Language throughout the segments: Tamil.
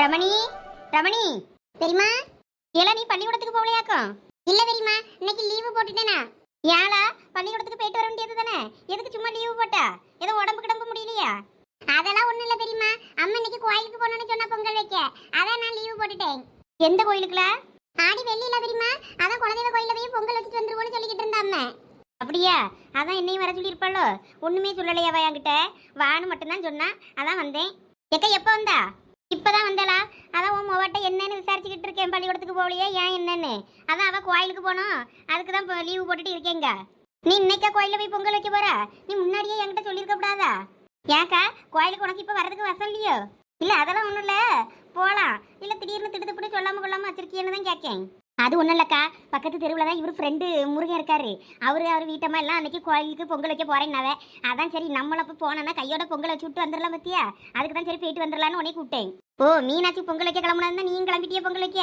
ரமணி ரமணி தெரியுமா ஏலா நீ பள்ளிக்கூடத்துக்கு போகலையாக்கும் இல்ல தெரியுமா இன்னைக்கு லீவு போட்டுட்டேனா? ஏழா பள்ளிக்கூடத்துக்கு போயிட்டு வர வேண்டியது தானே? எதுக்கு சும்மா லீவு போட்டா? ஏதோ உடம்பு கிடம்பு முடியலையா? அதெல்லாம் ஒண்ணும் இல்ல தெரியுமா அம்மா இன்னைக்கு கோயிலுக்கு போகணும்னு சொன்னா பொங்கல் வைக்க. அதான் நான் லீவு போட்டுட்டேன். எந்த கோயிலுக்குல? ஆடி வெள்ளி இல்ல தெரியுமா அதான் குலதெய்வ கோயில போய் பொங்கல் வச்சுட்டு வந்துருவோம்னு சொல்லிக்கிட்டு இருந்தா அம்மா. அப்படியா? அதான் என்னையும் வர சொல்லியிருப்பாளோ? ஒண்ணுமே சொல்லலையாவா என்கிட்ட? வான்னு மட்டும்தான் சொன்னா அதான் வந்தேன். எக்க எப்போ வந்தா? இப்போதான் வந்தலா அதான் உன் மொவட்ட என்னன்னு விசாரிச்சுக்கிட்டு இருக்கேன் பள்ளிக்கூடத்துக்கு போகலையே ஏன் என்னன்னு? அதான் அவள் கோயிலுக்கு போனோம் அதுக்கு தான் இப்போ லீவு போட்டுட்டு இருக்கேங்க. நீ இன்னைக்கா கோயிலில் போய் பொங்கல் வைக்க போற? நீ முன்னாடியே என்கிட்ட சொல்லியிருக்க கூடாதா? ஏக்கா கோயிலுக்கு உனக்கு இப்போ வரதுக்கு வசம் இல்லையோ? இல்லை அதெல்லாம் ஒன்றும் இல்லை. போகலாம் இல்லை திடீர்னு திடுத்துப்பிட்டு சொல்லாமல் கொள்ளாமல் வச்சிருக்கியன்னு தான் கேட்கேன் அது ஒன்றும் இல்லைக்கா. பக்கத்து தெருவில் தான் இவர் ஃப்ரெண்டு முருகன் இருக்காரு. அவர் அவர் வீட்டம்மா எல்லாம் அன்னைக்கு கோயிலுக்கு பொங்கல் வைக்க போறேன்னாவே. அதான் சரி நம்மளப்போ அப்போ போனோன்னா கையோட பொங்கல் வச்சு விட்டு வந்துடலாம் பத்தியா? அதுக்கு தான் சரி போயிட்டு வந்துடலான்னு உடனே கூப்பிட்டேன். ஓ மீனாட்சி பொங்கல் வைக்க கிளம்புனா நீ கிளம்பிட்டியே பொங்கல் வைக்க?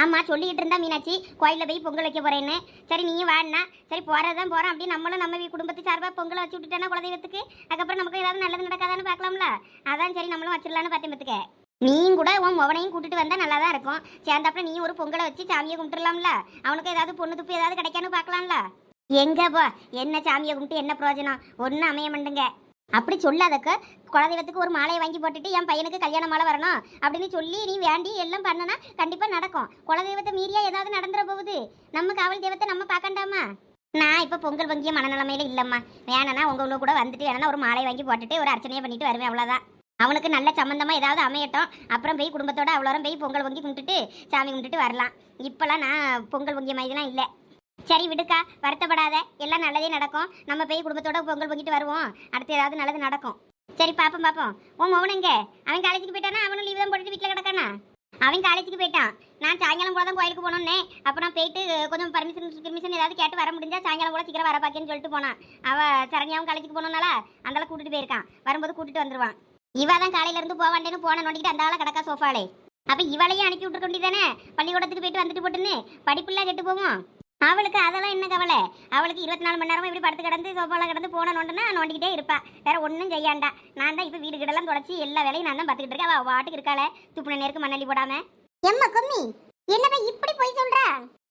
ஆமா சொல்லிட்டு இருந்தா மீனாட்சி. கோயிலில் போய் பொங்கல் வைக்க போறேன்னு. சரி நீயும் வாடினா சரி போகிறதான் போகிறோம் அப்படி நம்மளும் நம்ம குடும்பத்து சார்பாக பொங்கல் வச்சு விட்டுட்டேன்னா குலதெய்வத்துக்கு. அதுக்கப்புறம் நமக்கு ஏதாவது நல்லது நடக்காதான்னு பார்க்கலாம்ல. அதான் சரி நம்மளும் வச்சிடலான்னு பார்த்தேன் பார்த்துக்க நீயும் கூட உன் மொவனையும் கூட்டிட்டு வந்தா நல்லா தான் இருக்கும். சேர்ந்தாப்புல நீ ஒரு பொங்கலை வச்சு சாமியை கும்பிட்டுலாம்ல அவனுக்கு ஏதாவது பொண்ணு துப்பு ஏதாவது கிடைக்கான்னு பார்க்கலாம்ல? எங்க போ என்ன சாமியை கும்பிட்டு என்ன பிரயோஜனம் ஒன்றும் அமைய மாட்டேங்க. அப்படி சொல்லாதக்க குலதெய்வத்துக்கு ஒரு மாலையை வாங்கி போட்டுட்டு என் பையனுக்கு கல்யாண மாலை வரணும் அப்படின்னு சொல்லி நீ வேண்டி எல்லாம் பண்ணனா கண்டிப்பாக நடக்கும். குலதெய்வத்தை மீறியா ஏதாவது நடந்துட போகுது? நம்ம காவல் தெய்வத்தை நம்ம பார்க்கண்டாமா? நான் இப்போ பொங்கல் பொங்கிய மனநிலைமையில இல்லைம்மா. வேணனா உங்க கூட வந்துட்டு வேணா ஒரு மாலை வாங்கி போட்டுட்டு ஒரு அர்ச்சனையை பண்ணிட்டு வருவேன் அவ்வளோதான் அவனுக்கு நல்ல சம்மந்தமாக ஏதாவது அமையட்டும். அப்புறம் போய் குடும்பத்தோட அவ்வளோரம் போய் பொங்கல் பொங்கி கும்பிட்டுட்டு சாமி கும்பிட்டுட்டு வரலாம். இப்போல்லாம் நான் பொங்கல் பொங்கிய மாதிரிலாம் இல்லை. சரி விடுக்கா. வருத்தப்படாத. எல்லாம் நல்லதே நடக்கும். நம்ம போய் குடும்பத்தோட பொங்கல் பொங்கிட்டு வருவோம். அடுத்து ஏதாவது நல்லது நடக்கும். சரி பாப்போம் பாப்போம். உன் மௌனங்க அவன் காலேஜுக்கு போயிட்டானா? அவனும் லீவ் தான் போட்டுட்டு வீட்டில் கிடக்கானா? அவன் காலேஜுக்கு போயிட்டான். நான் சாயங்காலம் கூட தான் கோயிலுக்கு போனோன்னே அப்போ நான் போயிட்டு கொஞ்சம் பர்மிஷன் பெர்மிஷன் ஏதாவது கேட்டு வர முடிஞ்சா சாயங்காலம் கூட சீக்கிரம் வர பாக்கேன்னு சொல்லிட்டு போனான். அவள் சரண்யாவும் காலேஜுக்கு போனோம்னால அந்தால கூட்டிட்டு போயிருக்கான். வரும்போது கூட்டிட்டு வந்துருவான். இவ தான் காலையில இருந்து போவாண்டேன்னு போன நோண்டிக்கிட்டு அந்த ஆளை கிடக்கா சோஃபாலே. அப்ப இவளையும் அனுப்பி விட்டுருக்க வேண்டியதானே பள்ளிக்கூடத்துக்கு போயிட்டு வந்துட்டு போட்டுன்னு படிப்புலாம் கெட்டு போவோம் அவளுக்கு அதெல்லாம் என்ன கவலை? அவளுக்கு இருபத்தி நாலு மணி நேரமும் இப்படி படுத்து கிடந்து சோஃபால கிடந்து போன நோண்டனா நோண்டிக்கிட்டே இருப்பா. வேற ஒன்றும் செய்யாண்டா. நான் தான் இப்போ வீடு கிடலாம் தொடச்சி எல்லா வேலையும் நான் தான் பார்த்துக்கிட்டு இருக்கேன். அவள் வாட்டுக்கு இருக்காளே. துப்புன நேருக்கு மண்ணள்ளி போடாம. எம்மா கும்மி என்ன இப்படி போய் சொல்றா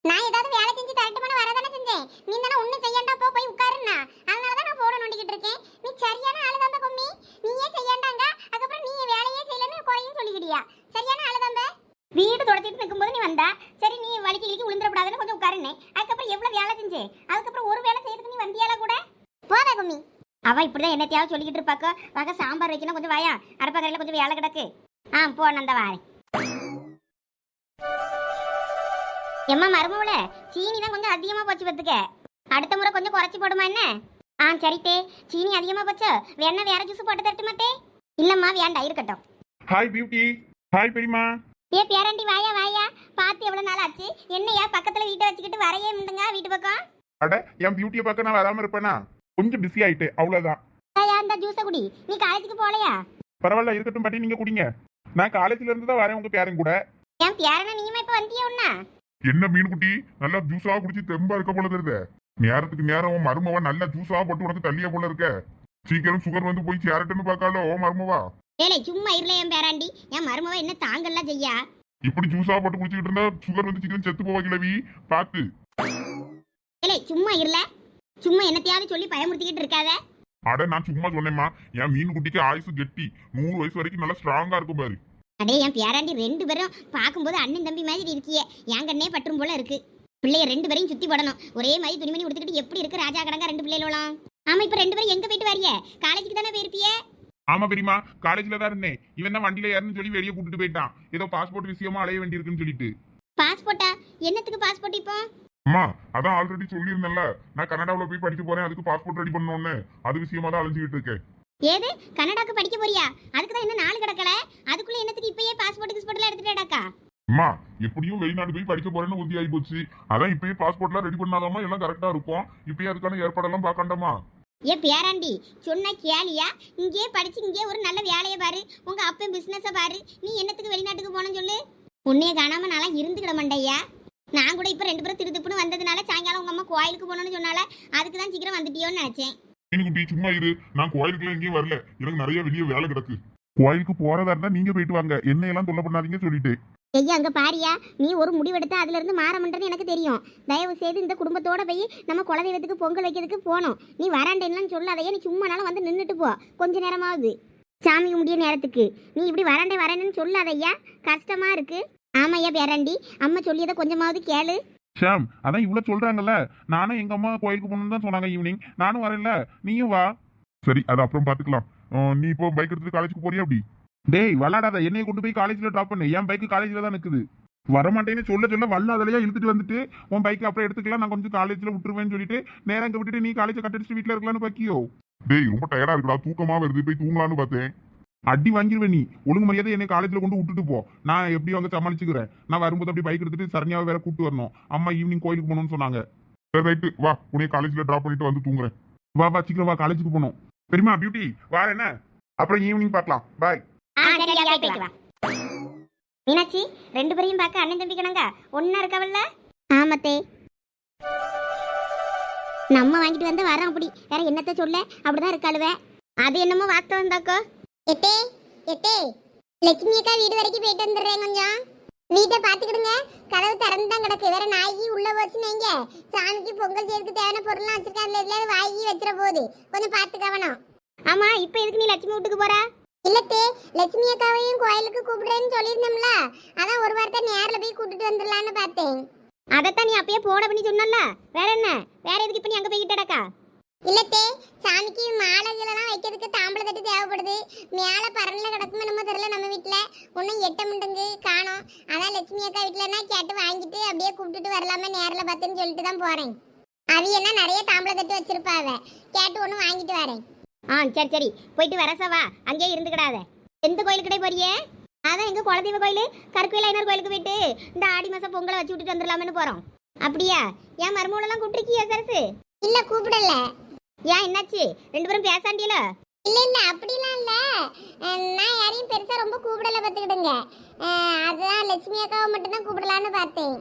நான் ஏதாவது வேலை செஞ்சு தரட்டு பண்ண வரதானே செஞ்சேன் நீ தானே ஒன்றும் செய்யாண்டா போ போய் உட்காருன்னா அதனால தான் நான் போன நோண்டிக்கிட்டு இருக்கேன் நீ சரியான ஆளு தான்பா கும்மி நீயே செய்யாண்டாங்க அதுக்கப்புறம் நீ வேலையே செய்யலன்னு குறையும் சொல்லிக்கிட்டியா சரியான ஆளு தான்பா வீடு தொடச்சிட்டு இருக்கும்போது நீ வந்தா சரி நீ வலிக்கு இலிக்கு விழுந்துடக்கூடாதுன்னு கொஞ்சம் உட்காருனே அதுக்கப்புறம் எவ்வளவு வேலை செஞ்சே அதுக்கப்புறம் ஒரு வேலை செய்யறதுக்கு நீ வந்தியால கூட போதா கும்மி அவ இப்படிதான் என்னத்தையாவது சொல்லிக்கிட்டு இருப்பாக்கோ? வாங்க சாம்பார் வைக்கணும். கொஞ்சம் வாயா. அடுப்பக்கரையில கொஞ்சம் வேலை கிடக்கு. ஆ போ நந்த வாரேன் எம்மா மருமவுல சீனி தான் கொஞ்சம் அதிகமா போச்சு பத்துக்க அடுத்த முறை கொஞ்சம் குறைச்சி போடுமா என்ன? ஆ சரித்தே சீனி அதிகமா போச்சு? வேணா வேற ஜூஸ் போட்டு தரட்டு மாட்டே இல்லம்மா வேண்டாம் இருக்கட்டும். ஹாய் பியூட்டி ஹாய் பெரியமா ஏ பேரண்டி வாயா வாயா. பார்த்து எவ்வளவு நாள் ஆச்சு? என்னையா பக்கத்துல வீட்டை வச்சுக்கிட்டு வரையே முண்டுங்க வீட்டு பக்கம்? அட என் பியூட்டியை பார்க்க நான் வராம இருப்பேனா? கொஞ்சம் பிஸி ஆயிட்டு அவ்வளவுதான். ஐயா இந்த ஜூஸை குடி? நீ காலேஜுக்கு போகலையா? பரவாயில்ல இருக்கட்டும் பாட்டி நீங்க குடிங்க. நான் காலேஜ்ல இருந்து தான் வரேன் உங்க பேரன் கூட. என் பேரனை நீயுமா இப்ப வந்தியா உன்னா? என்ன மீன் குட்டி நல்லா ஜூஸா குடிச்சு தெம்பா இருக்க போல தெரியுது. நேரத்துக்கு நேரம் உன் மருமவா நல்லா ஜூஸா போட்டு உனக்கு தள்ளியா போல இருக்க. சீக்கிரம் சுகர் வந்து போய் சேரட்டுன்னு பார்க்காலோ ஓ மருமவா. ஏலே சும்மா இருல என் பேராண்டி. என் மருமவ என்ன தாங்கல்லாம் செய்யா? இப்படி ஜூஸா போட்டு குடிச்சுக்கிட்டு இருந்தா சுகர் வந்து சீக்கிரம் செத்து போவா கிளவி பாத்து. ஏலே சும்மா இருல சும்மா என்னத்தையாவது சொல்லி பயமுறுத்திக்கிட்டு இருக்காத. அட நான் சும்மா சொன்னேம்மா. என் மீன் குட்டிக்கு ஆயுசு கெட்டி. நூறு வயசு வரைக்கும் நல்லா ஸ்ட்ராங்கா இருக்கும் பாரு. அடே என் பேராண்டி ரெண்டு பேரும் பார்க்கும்போது அண்ணன் தம்பி மாதிரி இருக்கியே. என் கண்ணே பற்றும் போல இருக்கு. பிள்ளைய ரெண்டு பேரையும் சுத்தி போடணும். ஒரே மாதிரி துணிமணி உடுத்துக்கிட்டு எப்படி இருக்கு ராஜா கடங்கா ரெண்டு பிள்ளைகளும் ஆமா இப்ப ரெண்டு பேரும் எங்க போயிட்டு வரிய? காலேஜுக்கு தானே போயிருப்பியே? ஆமா பெரியமா காலேஜ்ல தான் இருந்தேன். இவன் தான் வண்டியில ஏறணும்னு சொல்லி வெளியே கூட்டிட்டு போயிட்டான். ஏதோ பாஸ்போர்ட் விஷயமா அலைய வேண்டியிருக்குன்னு சொல்லிட்டு. பாஸ்போர்ட்டா என்னத்துக்கு பாஸ்போர்ட் இப்போ? அம்மா அதான் ஆல்ரெடி சொல்லியிருந்தேன்ல. நான் கனடாவில் போய் படிக்க போறேன் அதுக்கு பாஸ்போர்ட் ரெடி பண்ணணும்னு அது விஷயமா தான் அலைஞ்சிக்கிட்டு இருக்கேன். ஏது? கனடாக்கு படிக்க போறியா? அதுக்கு தான் இன்னும் நாள் கிடக்கல? அதுக்குள்ள என்னத்துக்கு இப்பயே பாஸ்போர்ட் கிஸ்போர்ட்லாம் எடுத்துட்டாடாக்கா அம்மா எப்படியும் வெளிநாடு போய் படிக்க போறேன்னு உறுதி ஆகி போச்சு அதான் இப்பயே பாஸ்போர்ட்லாம் ரெடி பண்ணாதாம்மா எல்லாம் கரெக்டா இருக்கும். இப்பயே அதுக்கான ஏற்பாடெல்லாம் பார்க்கண்டாமா? ஏ பேராண்டி சொன்ன கேளியா? இங்கேயே படிச்சு இங்கேயே ஒரு நல்ல வேலையை பாரு. உங்க அப்பன் பிசினஸ பாரு. நீ என்னத்துக்கு வெளிநாட்டுக்கு போனேன்னு சொல்லு? உன்னைய காணாம நாளா இருந்துக்கிட மாட்டேயா நான் கூட இப்ப ரெண்டு பேரும் திருத்துப்புன்னு வந்ததுனால சாயங்காலம் உங்க அம்மா கோயிலுக்கு போகணும்னு சொன்னால அதுக்கு தான் சீக்கிரம் வந்துட்டியோன்னு நினைச்சேன். குட்டி சும்மா இரு. நான் கோயிலுக்குலாம் எங்கேயும் வரல. எனக்கு நிறைய வெளியே வேலை கிடக்கு. கோயிலுக்கு போறதா இருந்தா நீங்க போயிட்டு வாங்க. என்னையெல்லாம் தொல்லை பண்ணாதீங்க சொல்லிட்டு. ஐயா அங்க பாரியா. நீ ஒரு முடிவெடுத்தா அதுல இருந்து மாறமன்றது எனக்கு தெரியும். தயவு செய்து இந்த குடும்பத்தோட போய் நம்ம குலதெய்வத்துக்கு பொங்கல் வைக்கிறதுக்கு போனோம் நீ வராண்டேன்னு சொல்லாதையா. நீ சும்மானாலும் வந்து நின்றுட்டு போ. கொஞ்ச நேரமாவது. சாமி முடிய நேரத்துக்கு. நீ இப்படி வராண்டே வரேன்னு சொல்லாதையா கஷ்டமா இருக்கு. ஆமையா பேராண்டி. அம்மா சொல்லியதை கொஞ்சமாவது கேளு. ஷாம் அதான் இவ்வளவு சொல்றாங்கல்ல. நானும் எங்க அம்மா கோயிலுக்கு போகணும்னு தான் சொன்னாங்க ஈவினிங் நானும் வரேன்ல. நீயும் வா. சரி அது அப்புறம் பாத்துக்கலாம் அஹ் நீ இப்போ பைக் எடுத்துட்டு காலேஜுக்கு போறியா அப்படி? டேய் விளாடாத என்னைய கொண்டு போய் காலேஜ்ல ட்ராப் பண்ணு. என் பைக் காலேஜ்ல தான் நிக்குது. வரமாட்டேன்னு சொல்ல சொல்ல வல்லாதலையா இழுத்துட்டு வந்துட்டு உன் பைக் அப்புறம் எடுத்துக்கலாம். நான் கொஞ்சம் காலேஜ்ல விட்டுருவேன்னு சொல்லிட்டு நேரம் அங்க விட்டுட்டு நீ காலேஜ் கட்டடிச்சு வீட்ல இருக்கலாம்னு பாக்கியோ? டேய் ரொம்ப டயர்டா இருக்குடா. தூக்கமா வருது. போய் தூங்கலாம்னு பார்த்தேன். அடி வாங்கிருவேன் நீ. ஒழுங்கு மரியாதை என்னை காலேஜ்ல கொண்டு விட்டுட்டு போ. நான் எப்படி அங்க சமாளிச்சுக்கிறேன். நான் வரும்போது அப்படி பைக் எடுத்துட்டு சரண்யாவை வேற கூட்டு வரணும். அம்மா ஈவினிங் கோயிலுக்கு போகணும்னு சொன்னாங்க. சரி ரைட்டு வா உன்னை காலேஜ்ல டிராப் பண்ணிட்டு வந்து தூங்குறேன். வா வா சீக்கிரம் வா காலேஜுக்கு போகணும். பெரியமா பியூட்டி வார என்ன? அப்புறம் ஈவினிங் பார்க்கலாம். பாய் வா. மீனாட்சி ரெண்டு பேரையும் பார்க்க அண்ணன் தம்பி கணங்க ஒன்னா இருக்கவல்ல ஆமத்தே. நம்ம வாங்கிட்டு வந்து வரோம் அப்படி. வேற என்னத்த சொல்ல? அப்படிதான் இருக்காளுவே. அது என்னமோ வாஸ்தவம் தாக்கோ எட்டே எட்டே லட்சுமி அக்கா வீடு வரைக்கும் போயிட்டு வந்துடுறேன் கொஞ்சம். வீட்டை பாத்துக்கிடுங்க கதவு திறந்து தான் கிடக்கு. வேற நாயி உள்ள போச்சுன்னு வைங்க. சாமிக்கு பொங்கல் செய்யறதுக்கு தேவையான பொருள்லாம் வச்சிருக்காங்க. எதுலயாவது வாங்கி வச்சிட போகுது. கொஞ்சம் பார்த்து கவனம். ஆமா இப்போ எதுக்கு நீ லட்சுமி வீட்டுக்கு போறா? இல்லத்தே லட்சுமி அக்காவையும் கோயிலுக்கு கூப்பிடுறேன்னு சொல்லியிருந்தோம்ல. அதான் ஒரு வாரத்தை நேரில் போய் கூட்டிட்டு வந்துடலான்னு பார்த்தேன். அதைத்தான் நீ அப்பயே போட பண்ணி சொன்னல வேற என்ன? வேற எதுக்கு இப்போ நீ அங்கே போய்கிட்டடக்கா இல்லத்தே சாமிக்கு மாலைகளெல்லாம் வைக்கிறதுக்கு தாம்பளை தட்டு தேவைப்படுது. மேலே பரனில் கிடக்குமே என்னமோ தெரியல நம்ம வீட்டில் ஒன்றும் எட்ட முண்டங்கு காணோம். அதான் லட்சுமி அக்கா வீட்டிலனா கேட்டு வாங்கிட்டு அப்படியே கூப்பிட்டுட்டு வரலாமே நேரில் பார்த்துன்னு சொல்லிட்டு தான் போகிறேன் அவியன்னா நிறைய தாம்பளை தட்டு வச்சிருப்பாவ கேட்டு ஒன்று வாங்கிட்டு வரேன். ஆ சரி சரி. போயிட்டு வரசவா அங்கேயே இருந்துக்கிடாத. எந்த கோயிலுக்கிட்டே போறியே? அதான் எங்க குலதெய்வ கோயில்? கற்கோயில் ஐநூறு கோயிலுக்கு போயிட்டு இந்த ஆடி மாசம் பொங்கலை வச்சு விட்டுட்டு வந்துடலாம்னு போறோம். அப்படியா? ஏன் மருமகளெல்லாம் கூப்பிட்டுருக்கியா சரசு? இல்ல கூப்பிடல. ஏன் என்னாச்சு? ரெண்டு பேரும் பேசாண்டியல? இல்ல இல்ல அப்படிலாம் இல்ல. நான் யாரையும் பெருசா ரொம்ப கூப்பிடல பாத்துக்கிடுங்க அதான் லட்சுமி அக்காவை மட்டும் தான் கூப்பிடலான்னு பார்த்தேன்.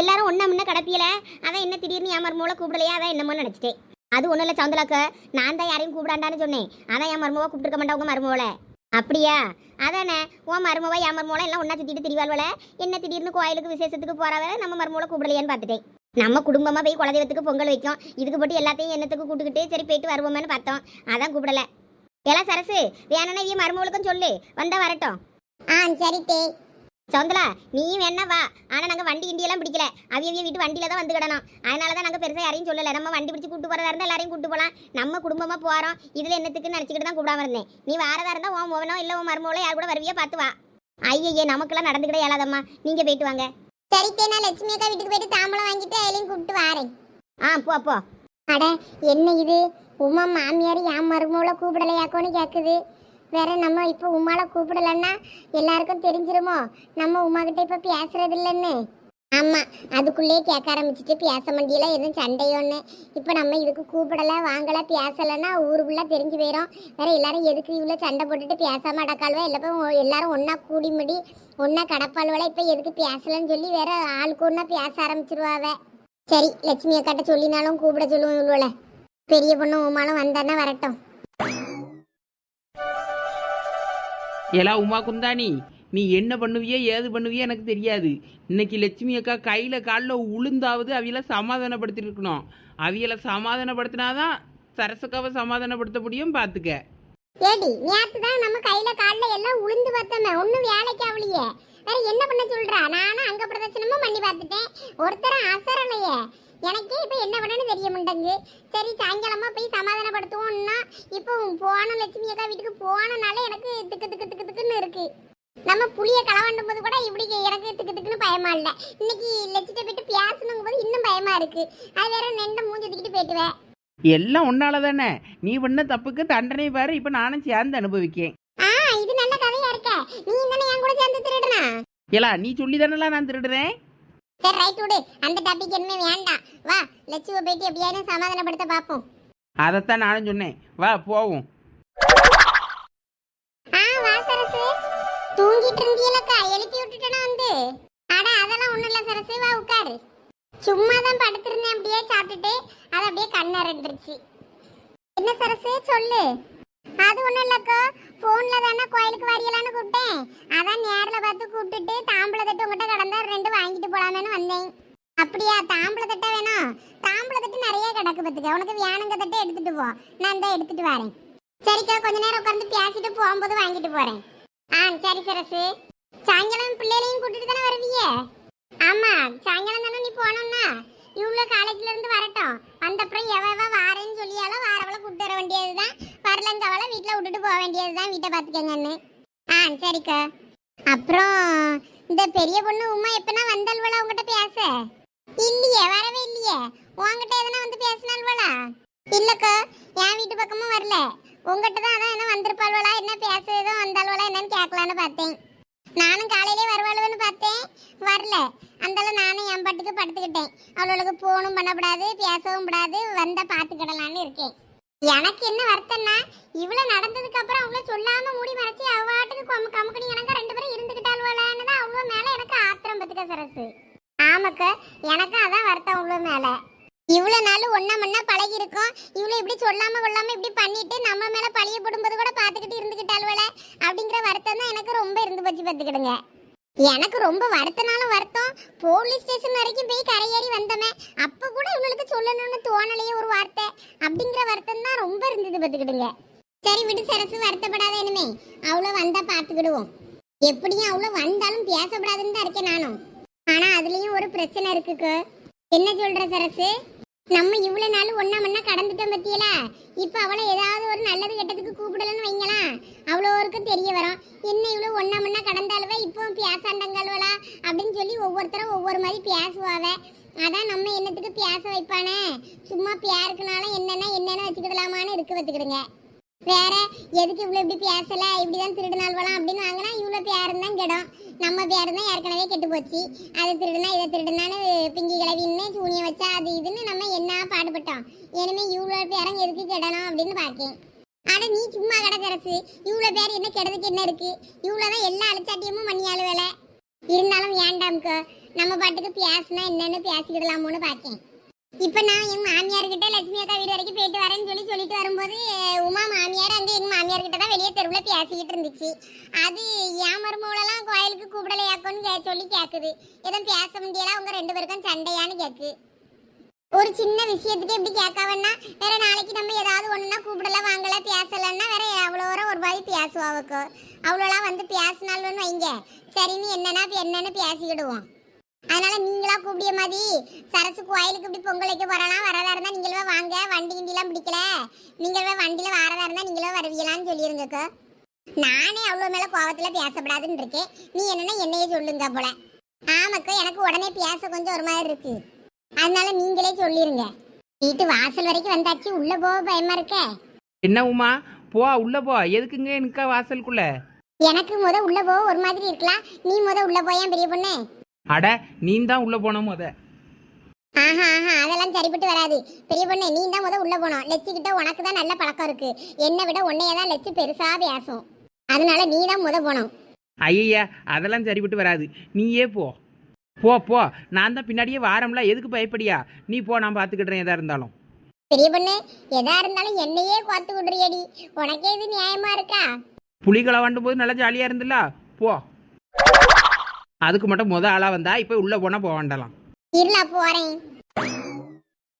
எல்லாரும் ஒண்ணா முன்ன கடப்பியல அதான் என்ன திடீர்னு என் மருமகளை கூப்பிடலையா? அதான் என்னமோ நினைச்சிட்டேன். அது ஒன்றும் இல்லை சவுந்தலாக்க நான் தான் யாரையும் கூப்பிடாண்டான்னு சொன்னேன். அதான் என் மருமவா கூப்பிட்டுருக்க மாட்டா உங்க மருமவளை. அப்படியா? அதானே உன் மருமவா என் மருமவளை எல்லாம் ஒன்றா சுற்றிட்டு திரிவாள்வல என்ன திடீர்னு கோயிலுக்கு விசேஷத்துக்கு போறவ நம்ம மருமவளை கூப்பிடலையான்னு பார்த்துட்டேன். நம்ம குடும்பமா போய் குலதெய்வத்துக்கு பொங்கல் வைக்கும். இதுக்கு போட்டு எல்லாத்தையும் என்னத்துக்கு கூட்டுக்கிட்டு சரி போயிட்டு வருவோமேன்னு பார்த்தோம். அதான் கூப்பிடல. எல்லாம் சரசு வேணும்னா இவன் மருமவளுக்கும் சொல்லு. வந்தா வரட்டும். ஆ சரி தே. சவுந்தலா நீயும் வேணா வா. ஆனா நாங்க வண்டி கிண்டியெல்லாம் பிடிக்கல. அவிய அவிய வீட்டு வண்டியில தான் வந்து கிடணும். அதனால தான் நாங்க பெருசா யாரையும் சொல்லல. நம்ம வண்டி பிடிச்சு கூட்டு போறதா இருந்தா எல்லாரையும் கூட்டு போலாம். நம்ம குடும்பமா போறோம். இதுல என்னத்துக்கு நினைச்சுக்கிட்டு தான் கூப்பிடாம இருந்தேன். நீ வாரதா இருந்தா உன் மோவனோ இல்ல உன் மருமகளோ யார் கூட வருவியா பார்த்து வா. ஐயே நமக்கெல்லாம் நடந்துக்கிட இயலாதம்மா நீங்க போயிட்டு வாங்க. சரித்தே நான் லட்சுமி அக்கா வீட்டுக்கு போயிட்டு தாம்பளம் வாங்கிட்டு அதிலையும் கூப்பிட்டு வரேன். ஆ போ போ. அட என்ன இது? உமா மாமியார் என் மருமகளை கூப்பிடலையாக்கோன்னு கேட்குது வேற நம்ம இப்போ உமால கூப்பிடலன்னா எல்லாருக்கும் தெரிஞ்சிருமோ? நம்ம உமா கிட்ட இப்போ பேசுறது இல்லைன்னு. ஆமாம் அதுக்குள்ளேயே கேட்க ஆரம்பிச்சிட்டு பேச மண்டியெல்லாம் எதுவும் சண்டையோன்னு. இப்போ நம்ம இதுக்கு கூப்பிடலை வாங்கலை பேசலைன்னா ஊருக்குள்ளே தெரிஞ்சு போயிடும் வேறு எல்லாரும் எதுக்கு இவ்வளோ சண்டை போட்டுட்டு பேசாம அடக்காளுவா? இல்லை எல்லாரும் ஒன்றா கூடி முடி ஒண்ணா கடப்பாளுவல இப்போ எதுக்கு பேசலைன்னு சொல்லி வேற ஆளுக்கு ஒன்றா பேச ஆரம்பிச்சிருவாவே. சரி லட்சுமி அக்காட்ட சொல்லினாலும் கூப்பிட சொல்லுவோம் இவ்வளோல பெரிய பொண்ணு உமாலும் வந்தான்னா வரட்டும். ஏலா உமா குந்தானி நீ என்ன பண்ணுவியோ ஏது பண்ணுவியோ எனக்கு தெரியாது. இன்னைக்கு லட்சுமி அக்கா கையில் காலில் உளுந்தாவது அவியலை சமாதானப்படுத்திருக்கணும். அவங்கள சமாதானப்படுத்தினாதான் சரசக்காவை சமாதானப்படுத்த முடியும் பார்த்துக்க ஏடி நேத்து தான் நம்ம கையில கால்ல எல்லாம் உளுந்து பார்த்தோமே ஒன்னும் வேலைக்கு ஆகலையே வேற என்ன பண்ண சொல்றா? நானும் அங்க பிரதட்சணமும் பண்ணி பார்த்துட்டேன். ஒருத்தர் அசரலையே எனக்கே இப்போ என்ன பண்ணனு தெரிய மாட்டேங்குது. சரி சாயங்காலமாக போய் சமாதானப்படுத்துவோம்னா இப்போ போன லட்சுமி அக்கா வீட்டுக்கு போனனால எனக்கு திக்கு திக்கு திக்கு திக்குன்னு இருக்குது நம்ம புளிய களவாண்டும் போது கூட இப்படி எனக்கு திக்கு திக்குன்னு பயமா இல்ல. இன்னைக்கு லட்சிட்ட போயிட்டு பேசணுங்கும் போது இன்னும் பயமா இருக்கு. அது வேற நெண்ட மூஞ்சி தூக்கிட்டு போயிட்டுவேன் எல்லாம் உன்னால தானே. நீ பண்ண தப்புக்கு தண்டனை பாரு இப்போ நானும் சேர்ந்து அனுபவிக்கேன். ஆ இது நல்ல கதையா இருக்க. நீ தானே என் கூட சேர்ந்து திருடுனா? ஏலா நீ சொல்லி தானலாம் நான் திருடுறேன்? சரி ரைட் விடு. அந்த டாபிக் இனிமே வேண்டாம். வா லட்சுவ போயிட்டு எப்படியாவது சமாதானப்படுத்த பார்ப்போம். அதைத்தான் நானும் சொன்னேன். வா போவோம். தூங்கிட்டு இருந்தியலக்கா எழுப்பி விட்டுட்டேனா வந்து? அட அதெல்லாம் ஒண்ணும் இல்ல சரசு வா உட்காரு. சும்மா தான் படுத்திருந்தேன் அப்படியே சாப்பிட்டுட்டு அது அப்படியே கண்ண ரெண்டுருச்சு என்ன சரசு சொல்லு. அது ஒண்ணும் இல்லக்கா போன்ல தானே கோயிலுக்கு வரையலான்னு கூப்பிட்டேன். அதான் நேரில் பார்த்து கூப்பிட்டுட்டு தாம்பளை தட்டு உங்ககிட்ட கடந்தா ரெண்டு வாங்கிட்டு போலாமேன்னு வந்தேன். அப்படியா தாம்பளை தட்டா வேணும் தாம்பளை தட்டு நிறைய கிடக்கு பார்த்துக்க. உனக்கு வேணுங்க தட்டை எடுத்துட்டு போ. நான் தான் எடுத்துட்டு வரேன். சரிக்கா கொஞ்ச நேரம் உட்காந்து பேசிட்டு போகும்போது வாங்கிட்டு போறேன். ஆ சரி சரசு. சாயங்காலம் பிள்ளைகளையும் கூட்டிட்டு தானே வருவீங்க? ஆமா சாயங்காலம் தானே நீ போனோம்னா இவ்வளோ காலேஜ்ல இருந்து வரட்டும். வந்தப்புறம் எவ எவ வாரேன்னு சொல்லியாலும் வாரவளை கூட்டு வர வேண்டியதுதான். வரலங்கவளை வீட்டில் விட்டுட்டு போக வேண்டியதுதான் வீட்டை பார்த்துக்கங்கன்னு. ஆ சரிக்கா. அப்புறம் இந்த பெரிய பொண்ணு உமா எப்பனா வந்தாள்வளா உங்ககிட்ட பேச? இல்லையே வரவே இல்லையே. உங்ககிட்ட எதனா வந்து பேசினாள்வளா? இல்லக்கா என் வீட்டு பக்கமும் வரல. உங்ககிட்ட தான் அதான் என்ன வந்திருப்பாள்வளா என்ன பேச ஏதோ வந்தாள்வளா என்னன்னு கேட்கலான்னு பார்த்தேன். நானும் காலையிலே வருவாளுன்னு பார்த்தேன். வரல. அந்தால நானும் என் பாட்டுக்கு படுத்துக்கிட்டேன். அவளுக்கு போனும் பண்ணக்கூடாது பேசவும் கூடாது வந்தா பார்த்துக்கிடலான்னு இருக்கேன். எனக்கு என்ன வருத்தம்னா இவ்வளோ நடந்ததுக்கு அப்புறம் அவ்வளோ சொல்லாம மூடி மறைச்சி அவாட்டுக்கு கம் கமுக்கணி எனக்கு ரெண்டு பேரும் இருந்துக்கிட்டாள்வளான்னு தான் அவ்வளோ மேலே எனக்கு ஆத்திரம் பத்துக்க சரசு. ஆமாக்க எனக்கும் அதான் வருத்தம் அவ்வளோ மேலே. இவ்வளவு நாள் ஒன்னா மண்ணா பழகி இருக்கோம் இவ்வளவு இப்படி சொல்லாம கொள்ளாம இப்படி பண்ணிட்டு நம்ம மேல பழிய போடும்போது கூட பார்த்துக்கிட்டு இருந்துக்கிட்டாள்வல அப்படிங்கிற வருத்தம் தான் எனக்கு ரொம்ப இருந்து போச்சு பார்த்துக்கிடுங்க. எனக்கு ரொம்ப வருத்தனாலும் வருத்தம். போலீஸ் ஸ்டேஷன் வரைக்கும் போய் கரையேறி வந்தமே. அப்ப கூட இவங்களுக்கு சொல்லணும்னு தோணலையே ஒரு வார்த்தை. அப்படிங்கிற வருத்தம் தான் ரொம்ப இருந்தது பார்த்துக்கிடுங்க. சரி விடு சரசு வருத்தப்படாத இனிமே. அவ்வளோ வந்தா பார்த்துக்கிடுவோம். எப்படியும் அவ்வளோ வந்தாலும் பேசப்படாதுன்னு தான் இருக்கேன் நானும். ஆனா அதுலயும் ஒரு பிரச்சனை இருக்குக்கு. என்ன சொல்ற சரசு? நம்ம இவ்வளவு நாள் ஒன்னா மண்ணா கடந்துட்டோம் பத்தியல? இப்ப அவளை ஏதாவது ஒரு நல்லது கெட்டதுக்கு கூப்பிடலன்னு அவ்வளோ அவ்வளோருக்கும் தெரிய வரும். என்ன இவ்வளவு ஒன்னா மண்ணா கடந்தாலுவ இப்போ பேசாண்டங்கல்வலா அப்படின்னு சொல்லி ஒவ்வொருத்தரும் ஒவ்வொரு மாதிரி பேசுவாவ அதான் நம்ம என்னத்துக்கு பேச வைப்பானே? சும்மா பேருக்குனாலும் என்னென்ன என்னென்ன வச்சுக்கிடலாமான்னு இருக்கு வச்சுக்கிடுங்க வேற எதுக்கு இவ்வளோ இப்படி பேசல? இப்படிதான் திருடினால் போலாம் அப்படின்னு வாங்கினா இவ்வளோ பேரும் தான் கிடம். நம்ம பேரு தான் ஏற்கனவே கெட்டு போச்சு. அதை திருடுனா இதை திருடுனான்னு பிங்கி கிளவின்னு சூனியம் வச்சா அது இதுன்னு நம்ம என்ன பாடுபட்டோம்? இனிமே இவ்வளோ பேரும் எதுக்கு கெடணும் அப்படின்னு பார்க்கேன் ஆனால் நீ சும்மா கிடக்கரசு. இவ்வளோ பேர் என்ன கெடுறதுக்கு என்ன இருக்கு? இவ்வளோதான் எல்லா அலட்சாட்டியமும் மணியாளு வேலை. இருந்தாலும் வேண்டாம்க்கு நம்ம பாட்டுக்கு பேசுனா என்னன்னு பேசிக்கிடலாமோன்னு பார்த்தேன் இப்போ நான் என் மாமியார் கிட்ட லட்சுமி அக்கா வீடு வரைக்கும் போயிட்டு வரேன்னு சொல்லி சொல்லிட்டு வரும்போது உமா மாமியார் அங்கே எங்க மாமியார் கிட்ட தான் வெளியே தெருவில் பேசிக்கிட்டு இருந்துச்சு. அது என் மருமகளெல்லாம் கோயிலுக்கு கூப்பிடலையாக்கோன்னு கே சொல்லி கேட்குது எதுவும் பேச முடியல அவங்க ரெண்டு பேருக்கும் சண்டையான்னு கேட்கு ஒரு சின்ன விஷயத்துக்கு எப்படி கேட்காவன்னா வேற நாளைக்கு நம்ம ஏதாவது ஒன்றுனா கூப்பிடல வாங்கல பேசலன்னா வேற அவ்வளோ ஒரு மாதிரி பேசுவாவுக்கு அவ்வளோலாம் வந்து பேசினாலும் வைங்க. சரின்னு என்னன்னா என்னன்னு பேசிக்கிடுவோம். அதனால நீங்களா கூப்பிடிய மாதிரி சரசு கோயிலுக்கு இப்படி பொங்கல் வைக்க போறலாம் வரதா இருந்தா நீங்களே வாங்க வண்டி கிண்டிலாம் பிடிக்கல. நீங்களே வண்டியில வரதா இருந்தா நீங்களே வருவீங்களான்னு சொல்லிருங்கக்கோ நானே அவ்வளோ மேல கோவத்துல பேசப்படாதுன்னு இருக்கேன். நீ என்னன்னா என்னையே சொல்லுங்க போல. ஆமாக்கா எனக்கு உடனே பேச கொஞ்சம் ஒரு மாதிரி இருக்கு. அதனால நீங்களே சொல்லிருங்க. வீட்டு வாசல் வரைக்கும் வந்தாச்சு உள்ள போக பயமா இருக்க? என்ன உமா? போ உள்ள போ. எதுக்குங்க நிற்க வாசலுக்குள்ள எனக்கு முத உள்ள போக ஒரு மாதிரி இருக்கலாம். நீ முத உள்ள போயேன் பெரிய பொண்ணு? அட நீ தான் உள்ள போன முத. ஆஹா ஆஹா அதெல்லாம் சரிப்பட்டு வராது. பெரிய பொண்ணு நீ தான் முத உள்ள போனோம். லெச்சு கிட்ட உனக்கு தான் நல்ல பழக்கம் இருக்கு. என்னை விட உன்னைய தான் லெச்சு பெருசா பேசும். அதனால நீ தான் முத போனோம். ஐயா அதெல்லாம் சரிப்பட்டு வராது. நீயே போ. போ போ. நான் தான் பின்னாடியே வாரம்ல. எதுக்கு பயப்படியா? நீ போ நான் பார்த்துக்கிடுறேன் எதா இருந்தாலும். பெரிய பொண்ணு எதா இருந்தாலும் என்னையே கோத்து விடுறியடி உனக்கே இது நியாயமா இருக்கா? புலிகளை வாண்டும் போது நல்லா ஜாலியாக இருந்துல்ல போ. அதுக்கு மட்டும் முத ஆளா வந்தா இப்போ உள்ளே போனால் போக வேண்டாம் இல்ல போறேன்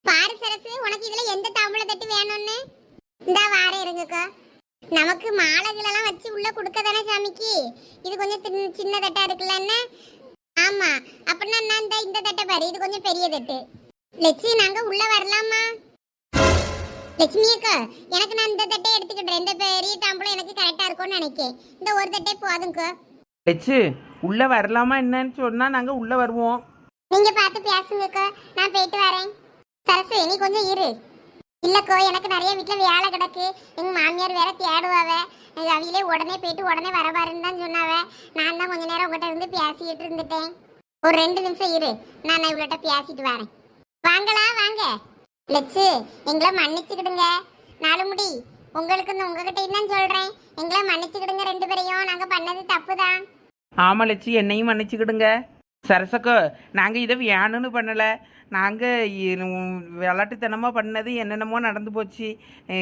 பாரு சரசு உனக்கு இதுல எந்த தாம்பூல தட்டு வேணும்னு? இந்தா வாரேன் இருங்கக்கா. நமக்கு மாலைகளெல்லாம் வச்சு உள்ள கொடுக்க தானே சாமிக்கு? இது கொஞ்சம் சின்ன- தட்டா இருக்குல்ல என்ன? ஆமா. அப்படின்னா நான் இந்த இந்த தட்டை பாரு. இது கொஞ்சம் பெரிய தட்டு. லட்சுமி நாங்க உள்ள வரலாமா? லட்சுமி அக்கா எனக்கு நான் இந்த தட்டை எடுத்துக்கிட்டேன் இந்த பெரிய தாம்பூலம் எனக்கு கரெக்டா இருக்கும்னு நினைக்கேன். இந்த ஒரு தட்டே போதும்க்கா. வச்சு உள்ளே வரலாமா என்னன்னு சொன்னால் நாங்கள் உள்ளே வருவோம். நீங்க பார்த்து பேசுங்கக்கா நான் போயிட்டு வரேன். சரசு நீ கொஞ்சம் இரு. இல்லக்கோ எனக்கு நிறைய வீட்டில் வேலை கிடக்கு. எங்க மாமியார் வேற தேடுவாவ. எனக்கு உடனே போயிட்டு உடனே வர பாருன்னு தான் சொன்னாவ. நான் தான் கொஞ்ச நேரம் உங்ககிட்ட இருந்து பேசிட்டு இருந்துட்டேன். ஒரு ரெண்டு நிமிஷம் இரு. நான் இவ்வளோட்ட பேசிட்டு வரேன். வாங்கலாம் வாங்க. லட்சு எங்களை மன்னிச்சுக்கிடுங்க. நாலு முடி உங்களுக்கு இந்த உங்ககிட்ட என்னன்னு சொல்றேன். எங்களை மன்னிச்சுக்கிடுங்க ரெண்டு பேரையும். நாங்க பண்ணது தப்பு தான் ஆமாம் என்னையும் மன்னிச்சுக்கிடுங்க. சரசக்கோ நாங்கள் இதை வேணும்னு பண்ணலை. நாங்கள் விளாட்டுத்தனமாக பண்ணது என்னென்னமோ நடந்து போச்சு.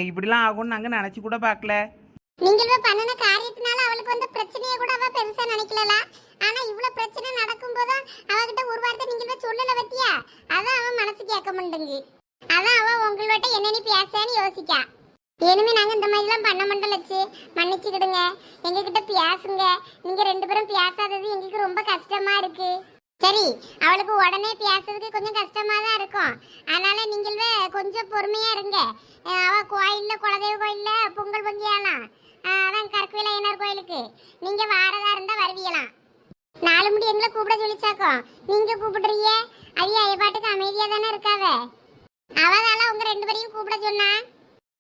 இப்படிலாம் ஆகும்னு நாங்கள் நினச்சி கூட பார்க்கல. நீங்கள் பண்ணின காரியத்தினால அவளுக்கு வந்த பிரச்சனையை கூட அவ பெருசா நினைக்கல ஆனா இவ்வளவு பிரச்சனை நடக்கும் போதும் அவகிட்ட ஒரு வார்த்தை நீங்க போய் சொல்லல பத்தியா? அதான் அவன் மனசு கேட்க மாட்டேங்கு அதான் அவன் உங்கள்கிட்ட என்னன்னு பேசன்னு யோசிக்கா. இனிமே நாங்க இந்த மாதிரி எல்லாம் பண்ண மாட்டோம் லட்சு. மன்னிச்சுக்கிடுங்க. எங்க கிட்ட பேசுங்க நீங்க ரெண்டு பேரும் பேசாதது எங்களுக்கு ரொம்ப கஷ்டமா இருக்கு. சரி அவளுக்கு உடனே பேசுறதுக்கு கொஞ்சம் கஷ்டமா தான் இருக்கும். அதனால நீங்களே கொஞ்சம் பொறுமையா இருங்க. அவள் அவ கோயில்ல குலதெய்வ கோயில்ல பொங்கல் பொங்கியாலாம் அதான் கற்குவில ஐயனார் கோயிலுக்கு. நீங்க வாரதா இருந்தா வருவீங்களாம் நாலு முடி எங்களை கூப்பிட சொல்லிச்சாக்கோ. நீங்க கூப்பிடுறீங்க? அவிய ஐயப்பாட்டுக்கு அமைதியா தானே இருக்காவ? அவதால உங்க ரெண்டு பேரையும் கூப்பிட சொன்னா?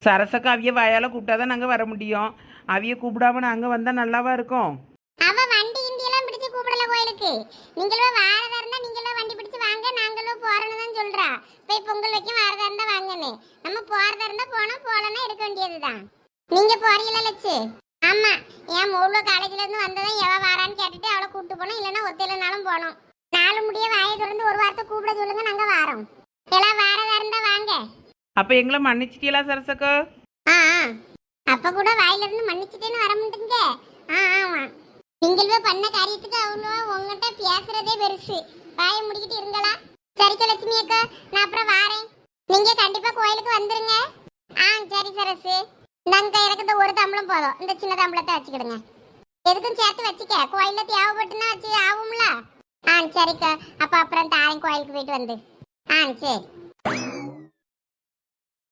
சரசக்கு அவிய வாயால் கூப்பிட்டா தான் நாங்கள் வர முடியும். அவிய கூப்பிடாம நாங்கள் வந்தால் நல்லாவா இருக்கும்? அவ வண்டி இந்தியெல்லாம் பிடிச்சு கூப்பிடல கோயிலுக்கு. நீங்களும் வாரதா இருந்தா நீங்களும் வண்டி பிடிச்சு வாங்க நாங்களும் போறோம்னு தான் சொல்றா. போய் பொங்கல் வைக்க வாரதா இருந்தா வாங்கன்னு. நம்ம போறதா இருந்தா போனோம் போலன்னா எடுக்க வேண்டியதுதான். நீங்க போறீங்களா லட்சு ஆமா. என் முழு காலேஜ்ல இருந்து வந்ததும் எவ வாரான்னு கேட்டுட்டு அவளை கூப்பிட்டு போனோம். இல்லைன்னா ஒத்தையிலனாலும் போனோம். நாலு முடிய வாயை திறந்து ஒரு வார்த்தை கூப்பிட சொல்லுங்க நாங்க வாரோம். எல்லாம் வாரதா இருந்தா வாங்க. அப்போ எங்களை மன்னிச்சிட்டீங்களா சரசக்கு? ஆ ஆ. அப்ப கூட வாயில இருந்து மன்னிச்சுட்டேன்னு வர மாட்டேங்க. ஆ ஆமா. நீங்களே பண்ண காரியத்துக்கு அவங்க உங்ககிட்ட பேசுறதே பெருசு. வாயை முடிக்கிட்டு இருங்களா? சரிக்க லட்சுமி அக்கா. நான் அப்புறம் வாரேன். நீங்க கண்டிப்பா கோயிலுக்கு வந்துருங்க. ஆ சரி சரசு. இந்தாங்க எனக்கு இந்த ஒரு தம்பளம் போதும். இந்த சின்ன தம்பளத்தை வச்சுக்கிடுங்க. எதுக்கும் சேர்த்து வச்சுக்க. கோயில்ல தேவைப்பட்டுனா வச்சு ஆகும்ல. ஆ சரிக்கா. அப்ப அப்புறம் தாரேன் கோயிலுக்கு போயிட்டு வந்து. ஆ சரி.